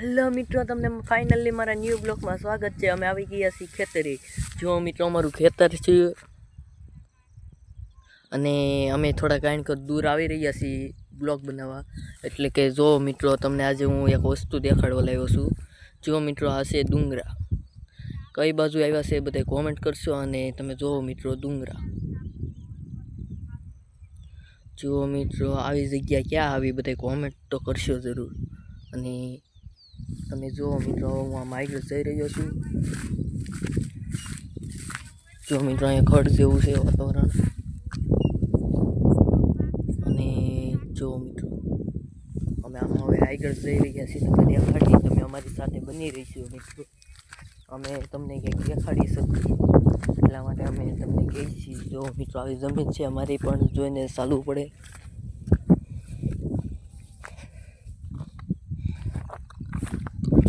Hello મિત્રો, તમને finally મારા ન્યૂ બ્લોકમાં સ્વાગત છે. અમે આવી ગયા છીએ ખેતરે. જો મિત્રો, અમારું ખેતર છે. અને અમે થોડા કાંઈક દૂર આવી રહ્યા છીએ બ્લોક બનાવવા. એટલે કે જો મિત્રો, તમને આજે હું એક વસ્તુ દેખાડવા લાવ્યો છું. જો મિત્રો, આ ડુંગરા. કઈ બાજુ આવ્યા છે એ બધા કોમેન્ટ કરશો અને તમે જુઓ મિત્રો, ડુંગરા. જુઓ મિત્રો, આવી જગ્યા ક્યાં આવી બધા કોમેન્ટ તો કરશો જરૂર. અને તમે જુઓ મિત્રો, હું આમ આગળ જઈ રહ્યો છું. જો મિત્રો, અહીંયા ખડ જેવું છે વાતાવરણ. અને જો મિત્રો, અમે આમ હવે આગળ જઈ રહ્યા છીએ તમે દેખાડીએ તમે અમારી સાથે બની રહીશું મિત્રો. અમે તમને કંઈક દેખાડી શકીએ. એટલા માટે અમે તમને કહીએ છીએ, જો મિત્રો, આવી જમીન છે અમારી, પણ જોઈને ચાલવું પડે.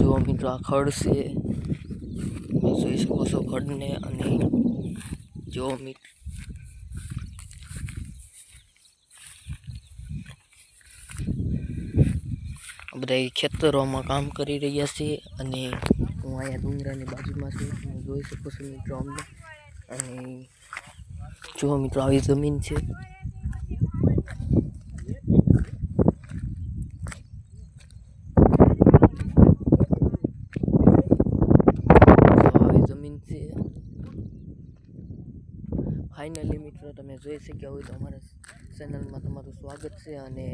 જો મિત્રો આ ખડ છે. તમે જોઈ શકો છો ખડને અને જોવા મિત્રો બધા ખેતરોમાં કામ કરી રહ્યા છે અને હું અહીંયા ડુંગરાની બાજુમાં છું. તમે જોઈ શકો છો મિત્રો અમને. અને જો મિત્રો આવી જમીન છે તો આવી જમીન છે ફાઇનલી મિત્રો તમે જોઈ શક્યા હોય તો અમારા ચેનલમાં તમારું સ્વાગત છે અને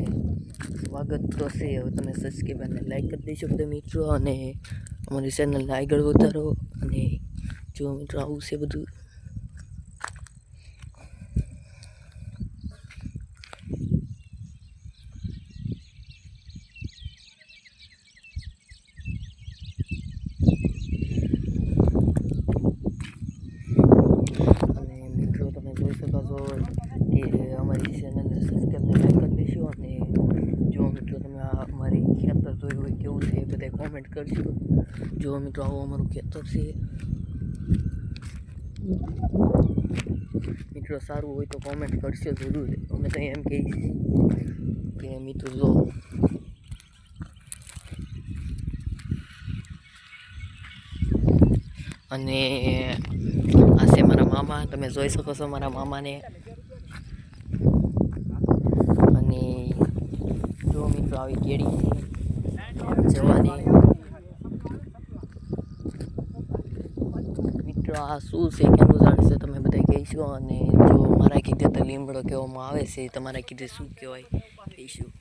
સ્વાગત તો છે. હવે તમે સબસ્ક્રાઈબ અને લાઈક કરી દઈ શકો મિત્રો અને અમારી ચેનલને આગળ વધારો અને જો મિત્રો આવું છે બધું અને મિત્રો તમે જોઈ શકો છો કે અમારી ચેનલને સબસ્ક્રાઈબ ને લાઈક કરી દેશો અને જો મિત્રો તમે આ અમારી ખેતર જોયું હોય કેવું છે એ બધા કોમેન્ટ કરજો જો મિત્રો, આવું અમારું ખેતર છે. મિત્રો, સારું હોય તો કોમેન્ટ કરશો જરૂર. અમે તો એમ કહીએ કે મિત્રો, જો. અને આ છે મારા મામા. તમે જોઈ શકો છો મારા મામાને. અને જો મિત્રો, આવી કેળી જવાની. લીમડો આ શું છે કેનું ઝાડ છે, તમે બધા કહીશું. અને જો મારા કીધે તો લીમડો કહેવામાં આવે છે, તમારા કીધે શું કહેવાય, કહીશું.